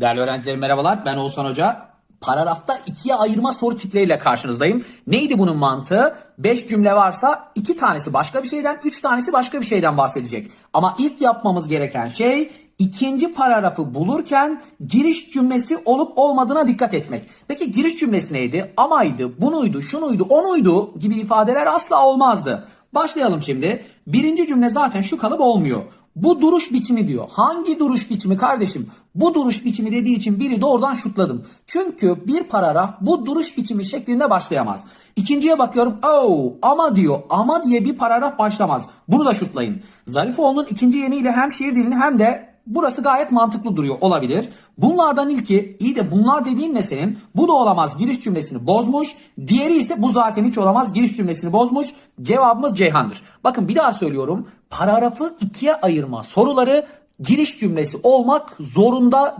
Değerli öğrencilerim merhabalar. Ben Oğuzhan Hoca. Paragrafta ikiye ayırma soru tipleriyle karşınızdayım. Neydi bunun mantığı? 5 cümle varsa iki tanesi başka bir şeyden, üç tanesi başka bir şeyden bahsedecek. Ama ilk yapmamız gereken şey ikinci paragrafı bulurken giriş cümlesi olup olmadığına dikkat etmek. Peki giriş cümlesi neydi? Amaydı, bunuydu, şunuydu, onuydu gibi ifadeler asla olmazdı. Başlayalım şimdi. Birinci cümle zaten şu kalıp olmuyor. Bu duruş biçimi diyor. Hangi duruş biçimi kardeşim? Bu duruş biçimi dediği için biri doğrudan şutladım. Çünkü bir paragraf bu duruş biçimi şeklinde başlayamaz. İkinciye bakıyorum. Oh ama diyor. Ama diye bir paragraf başlamaz. Bunu da şutlayın. Zarifoğlu'nun ikinci yeniyle hem şiir dilini hem de Burası gayet mantıklı duruyor olabilir. Bunlardan ilki iyi de bunlar dediğin ne senin? Bu da olamaz giriş cümlesini bozmuş. Diğeri ise bu zaten hiç olamaz giriş cümlesini bozmuş. Cevabımız Ceyhan'dır. Bakın bir daha söylüyorum. Paragrafı ikiye ayırma soruları giriş cümlesi olmak zorunda